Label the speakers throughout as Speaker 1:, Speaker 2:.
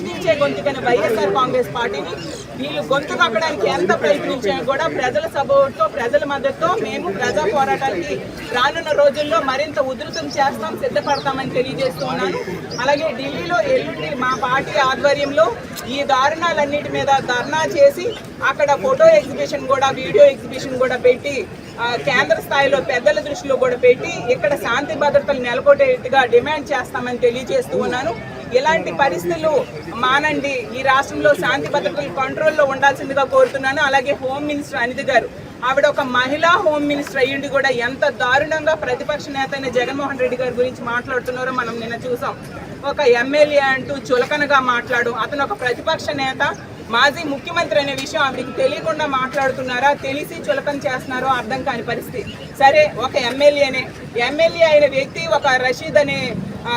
Speaker 1: ప్రశ్నించే గొంతుకైన వైఎస్ఆర్ కాంగ్రెస్ పార్టీని వీళ్ళు గొంతు కక్కడానికి ఎంత ప్రయత్నించినా కూడా ప్రజల సపోర్ట్తో ప్రజల మద్దతుతో మేము ప్రజా పోరాటానికి రానున్న రోజుల్లో మరింత ఉధృతం చేస్తాం సిద్ధపడతామని తెలియజేస్తూ ఉన్నాను. అలాగే ఢిల్లీలో ఎల్లుండి మా పార్టీ ఆధ్వర్యంలో ఈ దారుణాలన్నిటి మీద ధర్నా చేసి అక్కడ ఫోటో ఎగ్జిబిషన్ కూడా వీడియో ఎగ్జిబిషన్ కూడా పెట్టి కేంద్ర స్థాయిలో పెద్దల దృష్టిలో కూడా పెట్టి ఇక్కడ శాంతి భద్రతలు నెలకొట్టేట్టుగా డిమాండ్ చేస్తామని తెలియజేస్తూ ఉన్నాను. ఇలాంటి పరిస్థితులు మానండి? ఈ రాష్ట్రంలో శాంతి భద్రతలు కంట్రోల్లో ఉండాల్సిందిగా కోరుతున్నాను. అలాగే హోమ్ మినిస్టర్ అనిత గారు ఆవిడ ఒక మహిళా హోమ్ మినిస్టర్ అయ్యిండి కూడా ఎంత దారుణంగా ప్రతిపక్ష నేత అయిన జగన్మోహన్ రెడ్డి గారి గురించి మాట్లాడుతున్నారో మనం నిన్న చూసాం. ఒక ఎమ్మెల్యే అంటూ చులకనగా మాట్లాడు అతను ఒక ప్రతిపక్ష నేత మాజీ ముఖ్యమంత్రి అనే విషయం ఆవిడకి తెలియకుండా మాట్లాడుతున్నారా? తెలిసి చులకన చేస్తున్నారో అర్థం కాని పరిస్థితి. సరే ఒక ఎమ్మెల్యేనే. ఎమ్మెల్యే అయిన వ్యక్తి ఒక రషీద్ అనే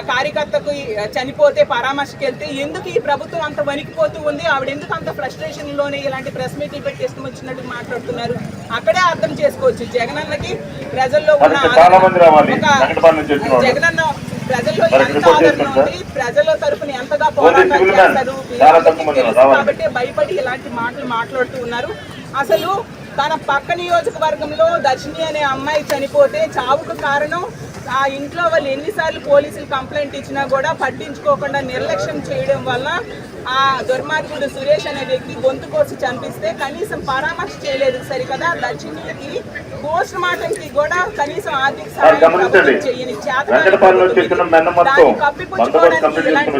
Speaker 1: కార్యకర్తకు చనిపోతే పరామర్శకి వెళ్తే ఎందుకు ఈ ప్రభుత్వం అంత వణికిపోతూ ఉంది? ఆవిడ ఎందుకు అంత ఫ్రస్ట్రేషన్లోనే ఇలాంటి ప్రెస్ మీట్లు పెట్టి ఇష్టం వచ్చినట్టు మాట్లాడుతున్నారు? అక్కడే అర్థం చేసుకోవచ్చు. జగనన్నకి ప్రజల్లో ఉన్న. జగనన్న ప్రజల్లో ఎంత ఆదరణ ఉంది ప్రజల ఎంతగా పోరాటం చేస్తారు. కాబట్టి భయపడి ఇలాంటి మాటలు మాట్లాడుతూ ఉన్నారు అసలు తన పక్క నియోజకవర్గంలో దర్శిని అనే అమ్మాయి చనిపోతే చావుకు కారణం ఆ ఇంట్లో వాళ్ళు ఎన్నిసార్లు పోలీసులు కంప్లైంట్ ఇచ్చినా కూడా పట్టించుకోకుండా నిర్లక్ష్యం చేయడం వల్ల ఆ దుర్మార్గుడు సురేష్ అనే వ్యక్తి గొంతు కోసి చంపిస్తే కనీసం పరామర్శ చేయలేదు సరికదా? దర్శినికి పోస్ట్ మార్టం కి కూడా కనీసం ఆర్థిక సహాయం చేయని దాన్ని కప్పిపుచ్చుకోవడానికి ఇలాంటి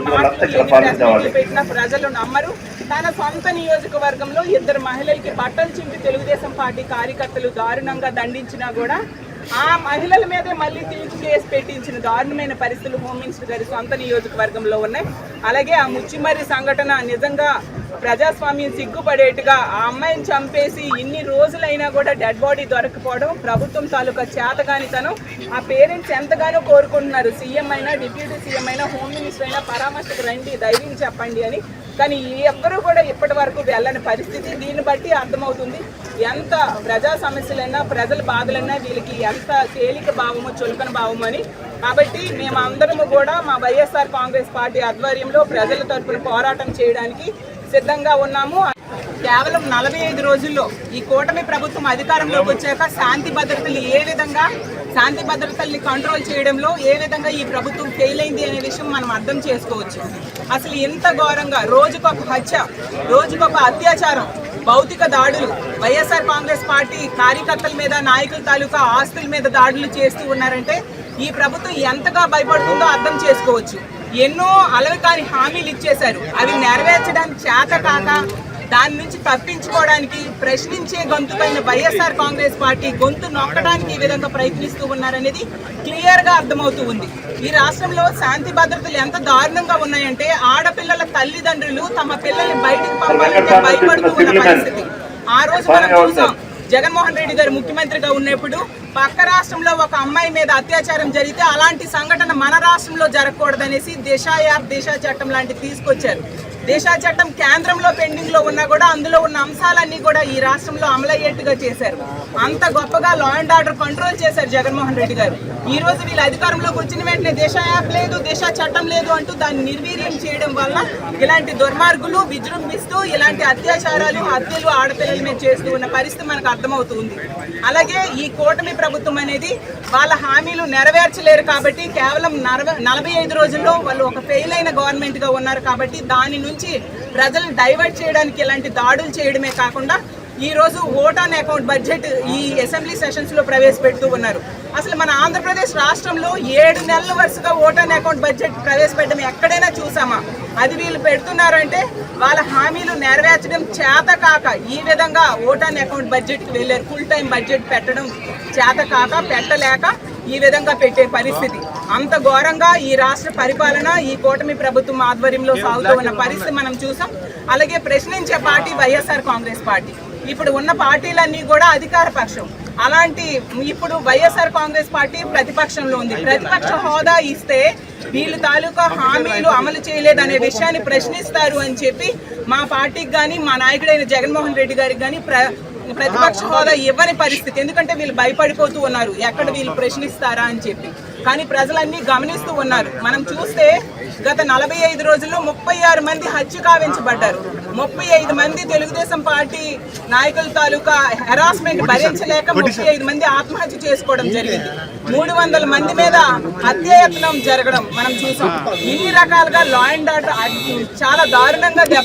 Speaker 1: మీట్లు పెట్టినా ప్రజలు నమ్మరు. తన సొంత నియోజకవర్గంలో ఇద్దరు మహిళలకి బట్టలు చింపి తెలుగుదేశం పార్టీ కార్యకర్తలు దారుణంగా దండించినా కూడా ఆ మహిళల మీదే మళ్ళీ తీర్చి కేసు పెట్టించిన దారుణమైన పరిస్థితులు హోమ్ మినిస్టర్ గారి సొంత నియోజకవర్గంలో ఉన్నాయి. అలాగే ఆ ముచ్చిమర్రి సంఘటన నిజంగా ప్రజాస్వామ్యం సిగ్గుపడేట్టుగా ఆ అమ్మాయిని చంపేసి ఇన్ని రోజులైనా కూడా డెడ్ బాడీ దొరకపోవడం ప్రభుత్వం తాలూకా చేతగానితనం. ఆ పేరెంట్స్ ఎంతగానో కోరుకుంటున్నారు. సీఎం అయినా డిప్యూటీ సీఎం అయినా హోమ్ మినిస్టర్ అయినా పరామర్శకు రండి ధైర్యం చెప్పండి అని కానీ ఎవ్వరూ కూడా ఇప్పటి వరకు వెళ్ళని పరిస్థితి. దీన్ని బట్టి అర్థమవుతుంది ఎంత ప్రజా సమస్యలైనా ప్రజల బాధలైనా వీళ్ళకి ఎంత తేలిక భావమో చులకన భావమో అని. కాబట్టి మేము అందరము కూడా మా వైఎస్ఆర్ కాంగ్రెస్ పార్టీ ఆధ్వర్యంలో ప్రజల తరఫున పోరాటం చేయడానికి సిద్ధంగా ఉన్నాము. కేవలం నలభై ఐదు రోజుల్లో ఈ కూటమి ప్రభుత్వం అధికారంలోకి వచ్చాక శాంతి భద్రతలు ఏ విధంగా శాంతి భద్రతల్ని కంట్రోల్ చేయడంలో ఏ విధంగా ఈ ప్రభుత్వం ఫెయిల్ అయింది అనే విషయం మనం అర్థం చేసుకోవచ్చు. అసలు ఇంత ఘోరంగా రోజుకొక హత్య రోజుకొక అత్యాచారం భౌతిక దాడులు వైఎస్ఆర్ కాంగ్రెస్ పార్టీ కార్యకర్తల మీద నాయకుల తాలూకా ఆస్తుల మీద దాడులు చేస్తూ ఉన్నారంటే ఈ ప్రభుత్వం ఎంతగా భయపడుతుందో అర్థం చేసుకోవచ్చు. ఎన్నో అలవి కాని హామీలు ఇచ్చేశారు. అవి నెరవేర్చడానికి చేత కాక దాని నుంచి తప్పించుకోవడానికి ప్రశ్నించే గొంతుకైన వైఎస్ఆర్ కాంగ్రెస్ పార్టీ గొంతు నొక్కడానికి ఈ విధంగా ప్రయత్నిస్తూ ఉన్నారనేది క్లియర్గా అర్థమవుతూ ఉంది. ఈ రాష్ట్రంలో శాంతి భద్రతలు ఎంత దారుణంగా ఉన్నాయంటే ఆడపిల్లల తల్లిదండ్రులు తమ పిల్లల్ని బయటకు పంపాలంటే భయపడుతూ ఉన్న పరిస్థితి. ఆ రోజు మనం చూసాం జగన్మోహన్ రెడ్డి గారు ముఖ్యమంత్రిగా ఉన్నప్పుడు పక్క రాష్ట్రంలో ఒక అమ్మాయి మీద అత్యాచారం జరిగితే అలాంటి సంఘటన మన రాష్ట్రంలో జరగకూడదనేసి దిశ యాప్ దిశ చట్టం లాంటివి తీసుకొచ్చారు. దేశా చట్టం కేంద్రంలో పెండింగ్లో ఉన్నా కూడా అందులో ఉన్న అంశాలన్నీ కూడా ఈ రాష్ట్రంలో అమలయ్యేట్టుగా చేశారు. అంత గొప్పగా లా అండ్ ఆర్డర్ కంట్రోల్ చేశారు జగన్మోహన్ రెడ్డి గారు. ఈ రోజు వీళ్ళు అధికారంలోకి వచ్చిన వెంటనే దేశ యాప్ లేదు దేశ చట్టం లేదు అంటూ దాన్ని నిర్వీర్యం చేయడం వల్ల ఇలాంటి దుర్మార్గులు విజృంభిస్తూ ఇలాంటి అత్యాచారాలు హత్యలు ఆడపిల్లల మీద చేస్తూ ఉన్న పరిస్థితి మనకు అర్థమవుతుంది. అలాగే ఈ కూటమి ప్రభుత్వం అనేది వాళ్ళ హామీలు నెరవేర్చలేరు కాబట్టి కేవలం నలభై నలభై ఐదు రోజుల్లో వాళ్ళు ఒక ఫెయిల్ అయిన గవర్నమెంట్గా ఉన్నారు కాబట్టి దాని నుంచి ప్రజలను డైవర్ట్ చేయడానికి ఇలాంటి దాడులు చేయడమే కాకుండా ఈరోజు ఓట్ ఆన్ అకౌంట్ బడ్జెట్ ఈ అసెంబ్లీ సెషన్స్లో ప్రవేశపెడుతూ ఉన్నారు. అసలు మన ఆంధ్రప్రదేశ్ రాష్ట్రంలో ఏడు నెలల వరుసగా ఓట్ ఆన్ అకౌంట్ బడ్జెట్ ప్రవేశపెట్టడం ఎక్కడైనా చూసామా? అది వీళ్ళు పెడుతున్నారంటే వాళ్ళ హామీలు నెరవేర్చడం చేత కాక ఈ విధంగా ఓట్ ఆన్ అకౌంట్ బడ్జెట్కి వెళ్ళారు. ఫుల్ టైం బడ్జెట్ పెట్టడం చేత కాక పెట్టలేక ఈ విధంగా పెట్టే పరిస్థితి. అంత ఘోరంగా ఈ రాష్ట్ర పరిపాలన ఈ కూటమి ప్రభుత్వం ఆధ్వర్యంలో సాగుతూ ఉన్న పరిస్థితి మనం చూసాం. అలాగే ప్రశ్నించే పార్టీ వైఎస్ఆర్ కాంగ్రెస్ పార్టీ. ఇప్పుడు ఉన్న పార్టీలన్నీ కూడా అధికార పక్షం. అలాంటి ఇప్పుడు వైఎస్ఆర్ కాంగ్రెస్ పార్టీ ప్రతిపక్షంలో ఉంది. ప్రతిపక్ష హోదా ఇస్తే వీళ్ళు తాలూకా హామీలు అమలు చేయలేదనే విషయాన్ని ప్రశ్నిస్తారు అని చెప్పి మా పార్టీకి కానీ మా నాయకుడైన జగన్మోహన్ రెడ్డి గారికి కానీ ప్రతిపక్ష హోదా ఇవ్వని పరిస్థితి. ఎందుకంటే వీళ్ళు భయపడిపోతూ ఉన్నారు. ఎక్కడ వీళ్ళు ప్రశ్నిస్తారా అని చెప్పి. కానీ ప్రజలన్నీ గమనిస్తూ ఉన్నారు. మనం చూస్తే గత నలభై ఐదు రోజుల్లో ముప్పై ఆరు మంది హత్య కావించబడ్డారు ముప్పై ఐదు మంది తెలుగుదేశం పార్టీ నాయకుల తాలూకా హెరాస్మెంట్ భరించలేక ముప్పై ఐదు మంది ఆత్మహత్య చేసుకోవడం జరిగింది. మూడు వందల మంది మీద హత్యాయత్నం జరగడం మనం చూసాం. ఇన్ని రకాలుగా లా అండ్ ఆర్డర్ చాలా దారుణంగా దెబ్బ